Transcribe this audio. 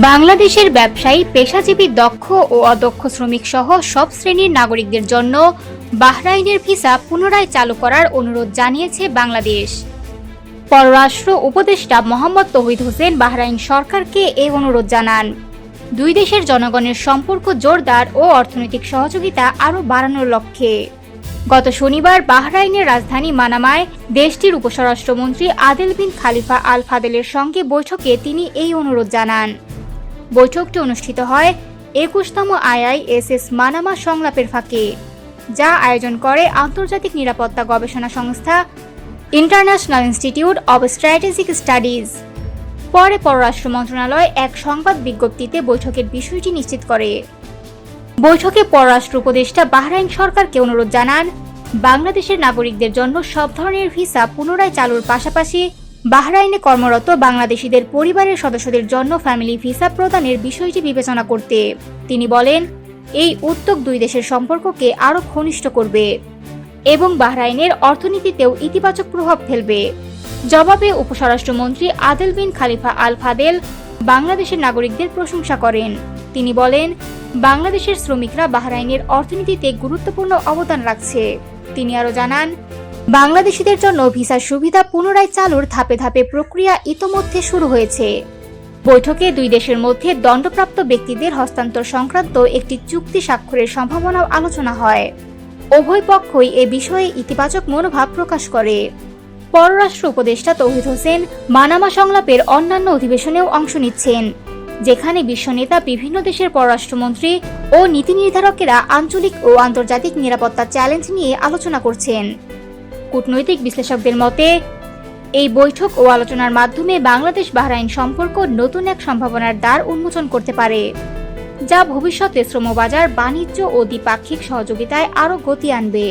বাংলাদেশের ব্যবসায়ী, পেশাজীবী, দক্ষ ও অদক্ষ শ্রমিক সহ সব শ্রেণির নাগরিকদের জন্য বাহরাইনের ভিসা পুনরায় চালু করার অনুরোধ জানিয়েছে বাংলাদেশ। পররাষ্ট্র উপদেষ্টা মোহাম্মদ তহিদ হোসেন বাহরাইন সরকারকে এই অনুরোধ জানান। দুই দেশের জনগণের সম্পর্ক জোরদার ও অর্থনৈতিক সহযোগিতা আরও বাড়ানোর লক্ষ্যে। গত শনিবার বাহরাইনের রাজধানী মানামায় দেশটির উপস্বরাষ্ট্রমন্ত্রী আদেল বিন খালিফা আল ফাদেলের সঙ্গে বৈঠকে তিনি এই অনুরোধ জানান। বৈঠকটি অনুষ্ঠিত হয় একুশতম আইআইএসএস মানামা সংলাপের ফাঁকে, যা আয়োজন করে আন্তর্জাতিক নিরাপত্তা গবেষণা সংস্থা, international institute of strategic studies. পরে পররাষ্ট্র মন্ত্রণালয় এক সংবাদ বিজ্ঞপ্তিতে বৈঠকের বিষয়টি নিশ্চিত করে। বৈঠকে পররাষ্ট্র উপদেষ্টা বাহরাইন সরকারকে অনুরোধ জানান, বাংলাদেশের নাগরিকদের জন্য সব ধরনের ভিসা পুনরায় চালুর পাশাপাশি বাহরাইনে কর্মরত বাংলাদেশিদের পরিবারের সদস্যদের জন্য ফ্যামিলি ভিসা প্রদানের বিষয়টি বিবেচনা করতে। তিনি বলেন, এই উদ্যোগ দুই দেশের সম্পর্ককে আরও ঘনিষ্ঠ করবে এবং বাহরাইনের অর্থনীতিতেও ইতিবাচক প্রভাব ফেলবে। জবাবে উপস্বরাষ্ট্রমন্ত্রী আদেল বিন খালিফা আল ফাদেল বাংলাদেশের নাগরিকদের প্রশংসা করেন। তিনি বলেন, বাংলাদেশের শ্রমিকরা বাহরাইনের অর্থনীতিতে গুরুত্বপূর্ণ অবদান রাখছে। তিনি আরও জানান বাংলাদেশিদের জন্য ভিসার সুবিধা পুনরায় চালুর ধাপে ধাপে প্রক্রিয়া ইতোমধ্যে শুরু হয়েছে। বৈঠকে দুই দেশের মধ্যে দণ্ডপ্রাপ্ত ব্যক্তিদের হস্তান্তর সংক্রান্ত একটি চুক্তি স্বাক্ষরের সম্ভাবনাও আলোচনা হয়। উভয় পক্ষই এ বিষয়ে ইতিবাচক মনোভাব প্রকাশ করে। পররাষ্ট্র উপদেষ্টা তৌহিদ হোসেন মানামা সংলাপের অন্যান্য অধিবেশনেও অংশ নিচ্ছেন, যেখানে বিশ্ব নেতা বিভিন্ন দেশের পররাষ্ট্রমন্ত্রী ও নীতি নির্ধারকেরা আঞ্চলিক ও আন্তর্জাতিক নিরাপত্তা চ্যালেঞ্জ নিয়ে আলোচনা করছেন। কূটনৈতিক বিশ্লেষকদের মতে, এই বৈঠক ও আলোচনার মাধ্যমে বাংলাদেশ বাহরাইন সম্পর্ক নতুন এক সম্ভাবনার দ্বার উন্মোচন করতে পারে, যা ভবিষ্যতে শ্রমবাজার, বাণিজ্য ও দ্বিপাক্ষিক সহযোগিতায় আরও গতি আনবে।